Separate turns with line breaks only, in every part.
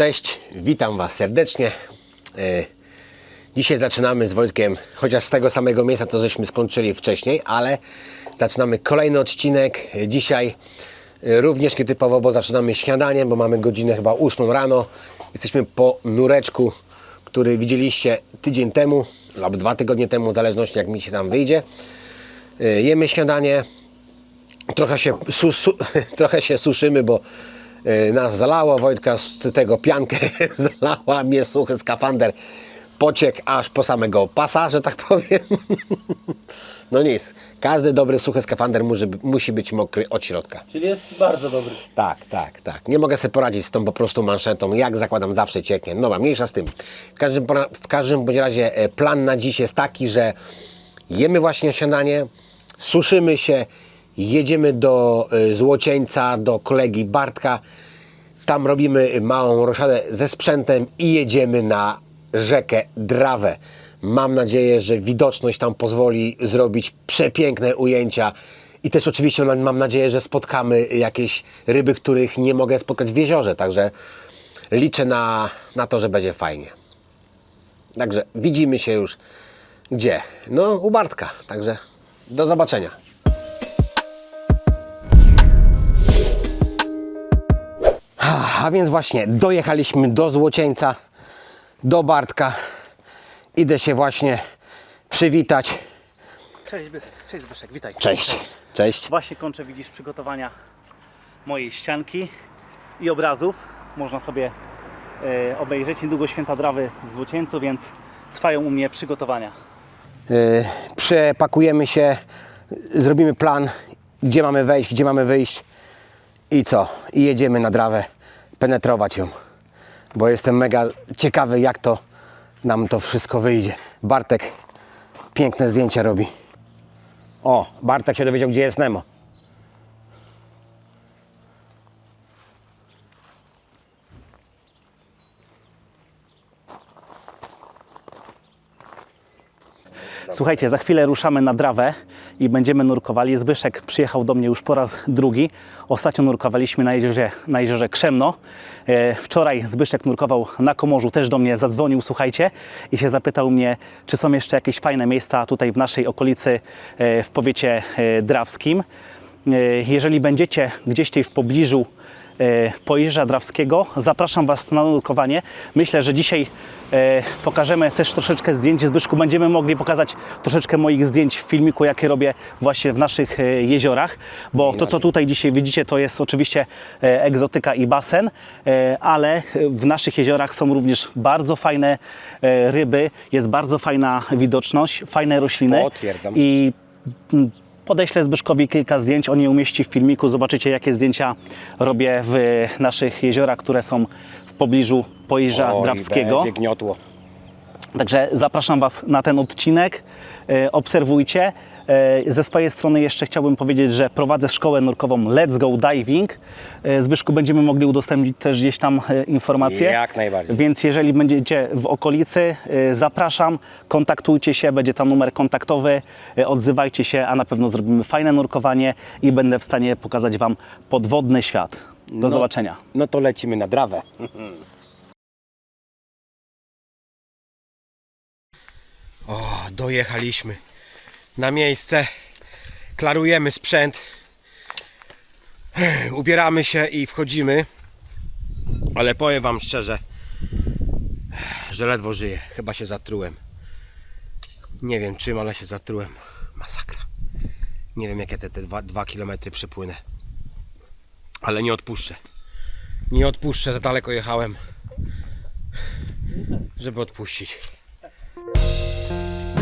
Cześć, witam Was serdecznie. E, Dzisiaj zaczynamy z Wojtkiem, chociaż z tego samego miejsca, co żeśmy skończyli wcześniej, ale zaczynamy kolejny odcinek. Dzisiaj e, również nietypowo, bo zaczynamy śniadaniem, bo mamy godzinę chyba 8 rano. Jesteśmy po nureczku, który widzieliście tydzień temu, albo dwa tygodnie temu, w zależności jak mi się tam wyjdzie. E, Jemy śniadanie, trochę się, su, su, trochę się suszymy, bo nas zalało, Wojtka z tego piankę zalała, mnie suchy skafander pociek aż po samego pasa, że tak powiem. No nic, każdy dobry suchy skafander musi, musi być mokry od środka.
Czyli jest bardzo dobry.
Tak, tak, tak. Nie mogę sobie poradzić z tą po prostu manszetą. Jak zakładam, zawsze cieknie. No, mniejsza z tym. W każdym, w każdym bądź razie e, plan na dziś jest taki, że jemy właśnie śniadanie, suszymy się, jedziemy do e, Złocieńca, do kolegi Bartka. Tam robimy małą roszadę ze sprzętem i jedziemy na rzekę Drawę. Mam nadzieję, że widoczność tam pozwoli zrobić przepiękne ujęcia. I też oczywiście mam nadzieję, że spotkamy jakieś ryby, których nie mogę spotkać w jeziorze. Także liczę na, na to, że będzie fajnie. Także widzimy się już gdzie? No, u Bartka. Także do zobaczenia. A więc właśnie dojechaliśmy do Złocieńca, do Bartka. Idę się właśnie przywitać.
Cześć, Cześć Zbyszek, witaj.
Cześć. Cześć.
Właśnie kończę, widzisz, przygotowania mojej ścianki i obrazów. Można sobie e, obejrzeć niedługo Święta Drawy w Złocieńcu, więc trwają u mnie przygotowania.
Yy, przepakujemy się, zrobimy plan, gdzie mamy wejść, gdzie mamy wyjść i co? I jedziemy na drawę, penetrować ją. Bo jestem mega ciekawy, jak to nam to wszystko wyjdzie. Bartek piękne zdjęcia robi. O, Bartek się dowiedział, gdzie jest Nemo.
Słuchajcie, za chwilę ruszamy na Drawę i będziemy nurkowali. Zbyszek przyjechał do mnie już po raz drugi. Ostatnio nurkowaliśmy na jeziorze, na jeziorze Krzemno. E, Wczoraj Zbyszek nurkował na Komorzu, też do mnie zadzwonił, słuchajcie, i się zapytał mnie, czy są jeszcze jakieś fajne miejsca tutaj w naszej okolicy, e, w powiecie e, drawskim. Jeżeli będziecie gdzieś tutaj w pobliżu e, Pojezza Drawskiego. Zapraszam Was na nurkowanie. Myślę, że dzisiaj e, pokażemy też troszeczkę zdjęć. Zbyszku, będziemy mogli pokazać troszeczkę moich zdjęć w filmiku, jakie robię właśnie w naszych e, jeziorach, bo to, co tutaj dzisiaj widzicie, to jest oczywiście egzotyka i basen, ale w naszych jeziorach są również bardzo fajne ryby, jest bardzo fajna widoczność, fajne rośliny
Potwierdzam.
i mm, Podeślę Zbyszkowi kilka zdjęć, on je umieści w filmiku. Zobaczycie, jakie zdjęcia robię w naszych jeziorach, które są w pobliżu Pojezza
Oj,
Drawskiego.
będzie gniotło.
Także zapraszam Was na ten odcinek. E, Obserwujcie. E, Ze swojej strony jeszcze chciałbym powiedzieć, że prowadzę szkołę nurkową Let's Go Diving. E, Zbyszku będziemy mogli udostępnić też gdzieś tam informacje.
Jak najbardziej.
Więc jeżeli będziecie w okolicy, zapraszam, kontaktujcie się, będzie tam numer kontaktowy, odzywajcie się, a na pewno zrobimy fajne nurkowanie i będę w stanie pokazać Wam podwodny świat. Do zobaczenia.
No to lecimy na drawę. dojechaliśmy na miejsce. Klarujemy sprzęt. Ubieramy się i wchodzimy. Ale powiem Wam szczerze, że ledwo żyję. Chyba się zatrułem. Nie wiem czym, ale się zatrułem. Masakra. Nie wiem jakie te, te dwa, dwa kilometry przepłynę. Ale nie odpuszczę. Nie odpuszczę, za daleko jechałem, żeby odpuścić.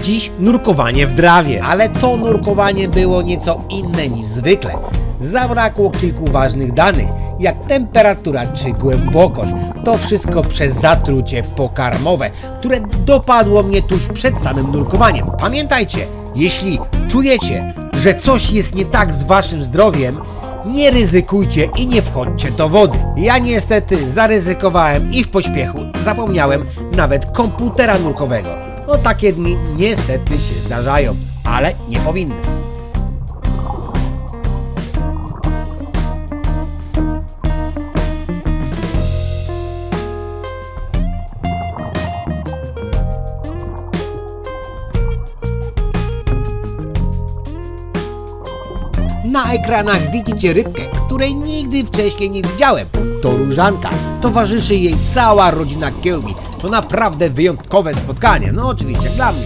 Dziś nurkowanie w drawie, ale to nurkowanie było nieco inne niż zwykle. Zabrakło kilku ważnych danych, jak temperatura czy głębokość. To wszystko przez zatrucie pokarmowe, które dopadło mnie tuż przed samym nurkowaniem. Pamiętajcie, jeśli czujecie, że coś jest nie tak z waszym zdrowiem, nie ryzykujcie i nie wchodźcie do wody. Ja niestety zaryzykowałem i w pośpiechu zapomniałem nawet komputera nurkowego. No takie dni niestety się zdarzają, ale nie powinny.
Na ekranach widzicie rybkę, której nigdy wcześniej nie widziałem. To różanka. Towarzyszy jej cała rodzina Kiełbi. To naprawdę wyjątkowe spotkanie. No oczywiście dla mnie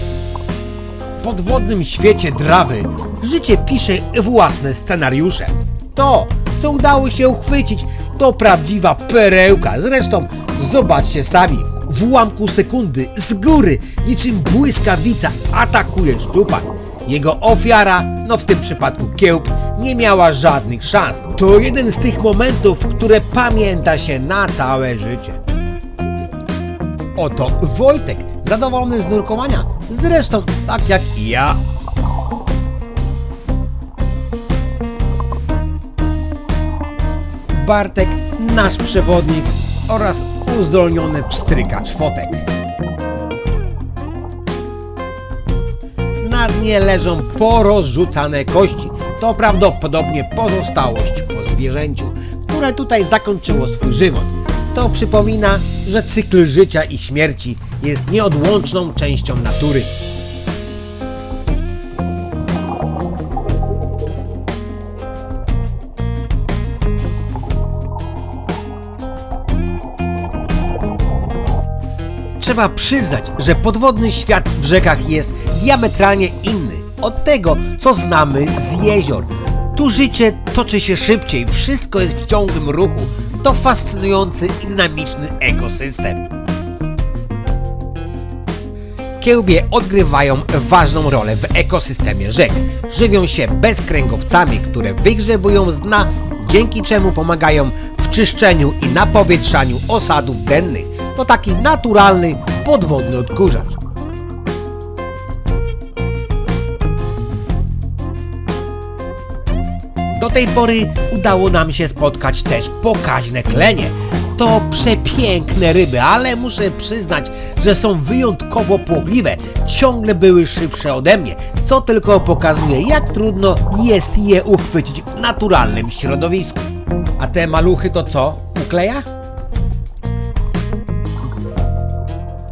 podwodnym świecie drawy życie pisze własne scenariusze. To, co udało się uchwycić, to prawdziwa perełka. Zresztą zobaczcie sami. W ułamku sekundy z góry, niczym błyskawica, atakuje szczupak. Jego ofiara, no w tym przypadku kiełb, nie miała żadnych szans. To jeden z tych momentów, które pamięta się na całe życie. Oto Wojtek, zadowolony z nurkowania, zresztą tak jak i ja. Bartek, nasz przewodnik oraz uzdolniony pstrykacz fotek. Na dnie leżą porozrzucane kości. To prawdopodobnie pozostałość po zwierzęciu, które tutaj zakończyło swój żywot. To przypomina, że cykl życia i śmierci jest nieodłączną częścią natury. Trzeba przyznać, że podwodny świat w rzekach jest diametralnie inny od tego, co znamy z jezior. Tu życie toczy się szybciej, wszystko jest w ciągłym ruchu. To fascynujący i dynamiczny ekosystem. Kiełbie odgrywają ważną rolę w ekosystemie rzek. Żywią się bezkręgowcami, które wygrzebują z dna, dzięki czemu pomagają w czyszczeniu i napowietrzaniu osadów dennych. To taki naturalny podwodny odkurzacz. Do tej pory udało nam się spotkać też pokaźne klenie. To przepiękne ryby, ale muszę przyznać, że są wyjątkowo płochliwe. Ciągle były szybsze ode mnie, co tylko pokazuje, jak trudno jest je uchwycić w naturalnym środowisku. A te maluchy to co? Ukleja?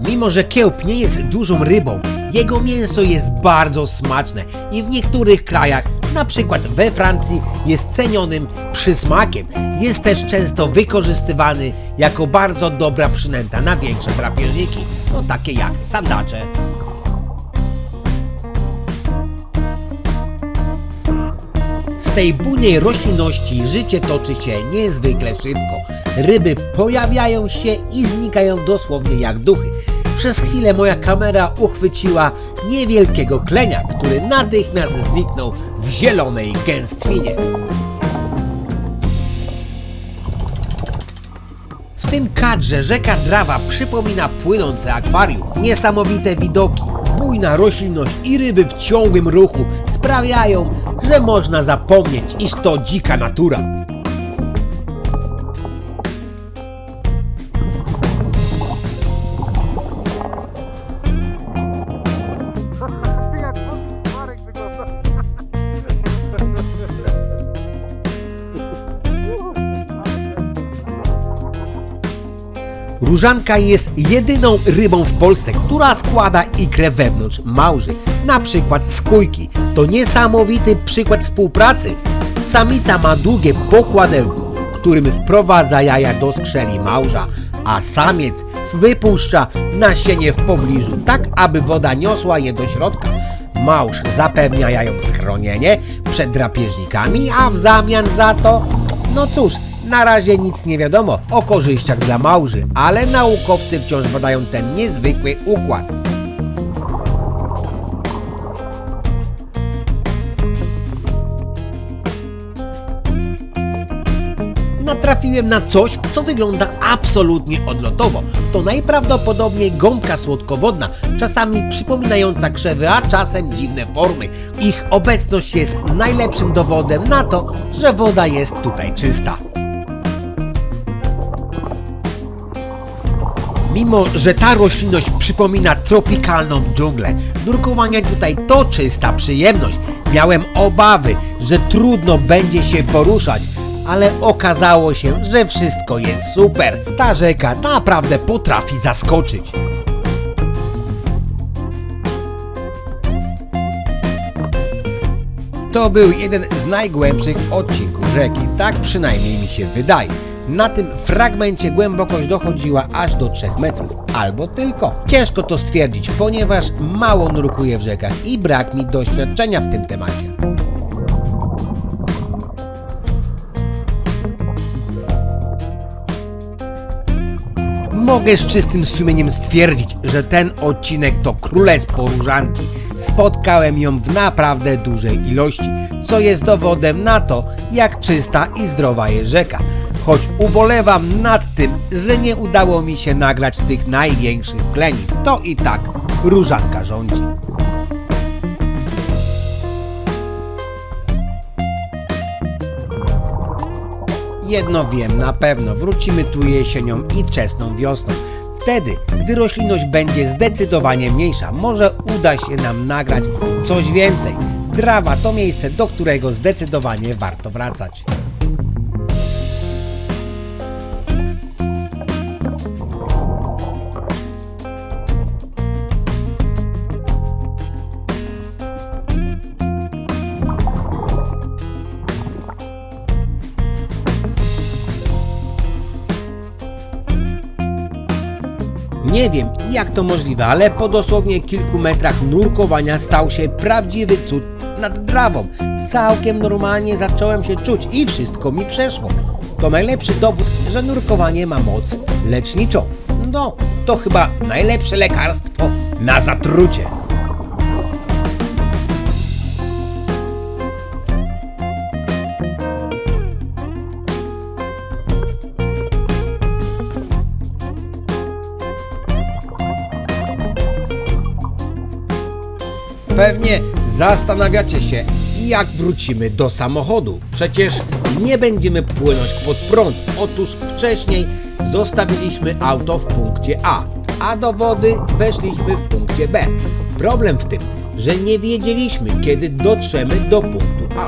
Mimo, że kiełb nie jest dużą rybą, jego mięso jest bardzo smaczne i w niektórych krajach, na przykład we Francji, jest cenionym przysmakiem. Jest też często wykorzystywany jako bardzo dobra przynęta na większe drapieżniki, no takie jak sandacze. W tej bujnej roślinności życie toczy się niezwykle szybko. Ryby pojawiają się i znikają dosłownie jak duchy. Przez chwilę moja kamera uchwyciła niewielkiego klenia, który natychmiast zniknął w zielonej gęstwinie. W tym kadrze rzeka Drawa przypomina płynące akwarium. Niesamowite widoki, bujna roślinność i ryby w ciągłym ruchu sprawiają, że można zapomnieć, iż to dzika natura. Różanka jest jedyną rybą w Polsce, która składa ikrę wewnątrz małży, na przykład skójki. To niesamowity przykład współpracy. Samica ma długie pokładełko, którym wprowadza jaja do skrzeli małża, a samiec wypuszcza nasienie w pobliżu, tak aby woda niosła je do środka. Małż zapewnia jajom schronienie przed drapieżnikami, a w zamian za to, no cóż, na razie nic nie wiadomo o korzyściach dla małży, ale naukowcy wciąż badają ten niezwykły układ. Natrafiłem na coś, co wygląda absolutnie odlotowo. To najprawdopodobniej gąbka słodkowodna, czasami przypominająca krzewy, a czasem dziwne formy. Ich obecność jest najlepszym dowodem na to, że woda jest tutaj czysta. Mimo, że ta roślinność przypomina tropikalną dżunglę, nurkowanie tutaj to czysta przyjemność. Miałem obawy, że trudno będzie się poruszać, ale okazało się, że wszystko jest super. Ta rzeka naprawdę potrafi zaskoczyć. To był jeden z najgłębszych odcinków rzeki, tak przynajmniej mi się wydaje. Na tym fragmencie głębokość dochodziła aż do 3 metrów, albo tylko. Ciężko to stwierdzić, ponieważ mało nurkuję w rzekach i brak mi doświadczenia w tym temacie. Mogę z czystym sumieniem stwierdzić, że ten odcinek to królestwo różanki. Spotkałem ją w naprawdę dużej ilości, co jest dowodem na to, jak czysta i zdrowa jest rzeka. Choć ubolewam nad tym, że nie udało mi się nagrać tych największych pleni, to i tak różanka rządzi. Jedno wiem na pewno, wrócimy tu jesienią i wczesną wiosną. Wtedy, gdy roślinność będzie zdecydowanie mniejsza, może uda się nam nagrać coś więcej. Drawa to miejsce, do którego zdecydowanie warto wracać. Nie wiem jak to możliwe, ale po dosłownie kilku metrach nurkowania stał się prawdziwy cud nad drawą. Całkiem normalnie zacząłem się czuć i wszystko mi przeszło. To najlepszy dowód, że nurkowanie ma moc leczniczą. No, to chyba najlepsze lekarstwo na zatrucie. Zastanawiacie się, jak wrócimy do samochodu. Przecież nie będziemy płynąć pod prąd. Otóż wcześniej zostawiliśmy auto w punkcie A, a do wody weszliśmy w punkcie B. Problem w tym, że nie wiedzieliśmy, kiedy dotrzemy do punktu A.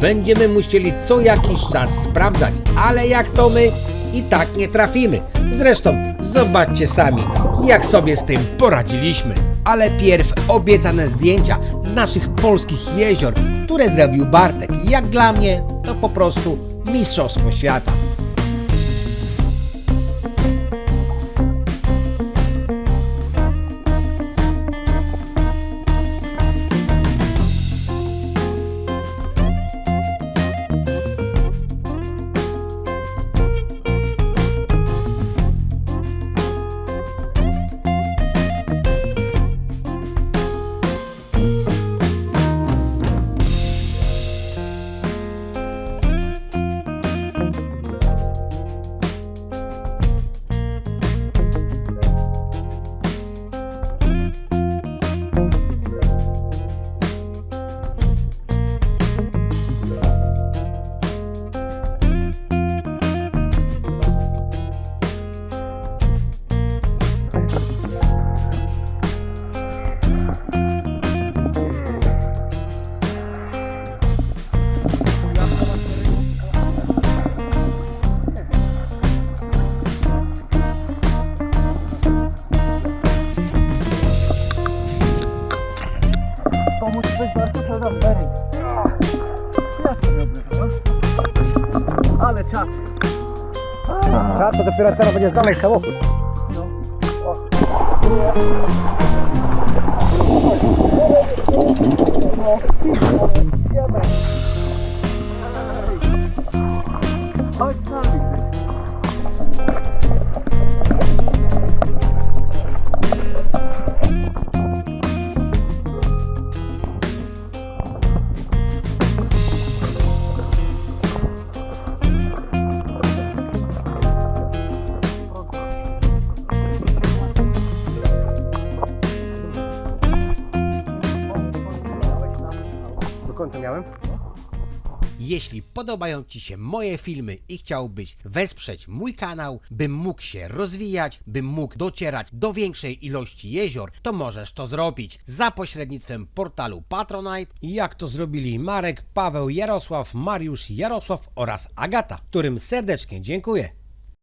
Będziemy musieli co jakiś czas sprawdzać, ale jak to my, i tak nie trafimy. Zresztą zobaczcie sami, jak sobie z tym poradziliśmy. Ale pierw obiecane zdjęcia z naszych polskich jezior, które zrobił Bartek. Jak dla mnie, to po prostu mistrzostwo świata.
Dopiero teraz będzie znaleźć samochód.
Chodź
Końca miałem?
Jeśli podobają Ci się moje filmy i chciałbyś wesprzeć mój kanał, bym mógł się rozwijać, bym mógł docierać do większej ilości jezior, to możesz to zrobić za pośrednictwem portalu Patronite, jak to zrobili Marek, Paweł, Jarosław, Mariusz, Jarosław oraz Agata, którym serdecznie dziękuję.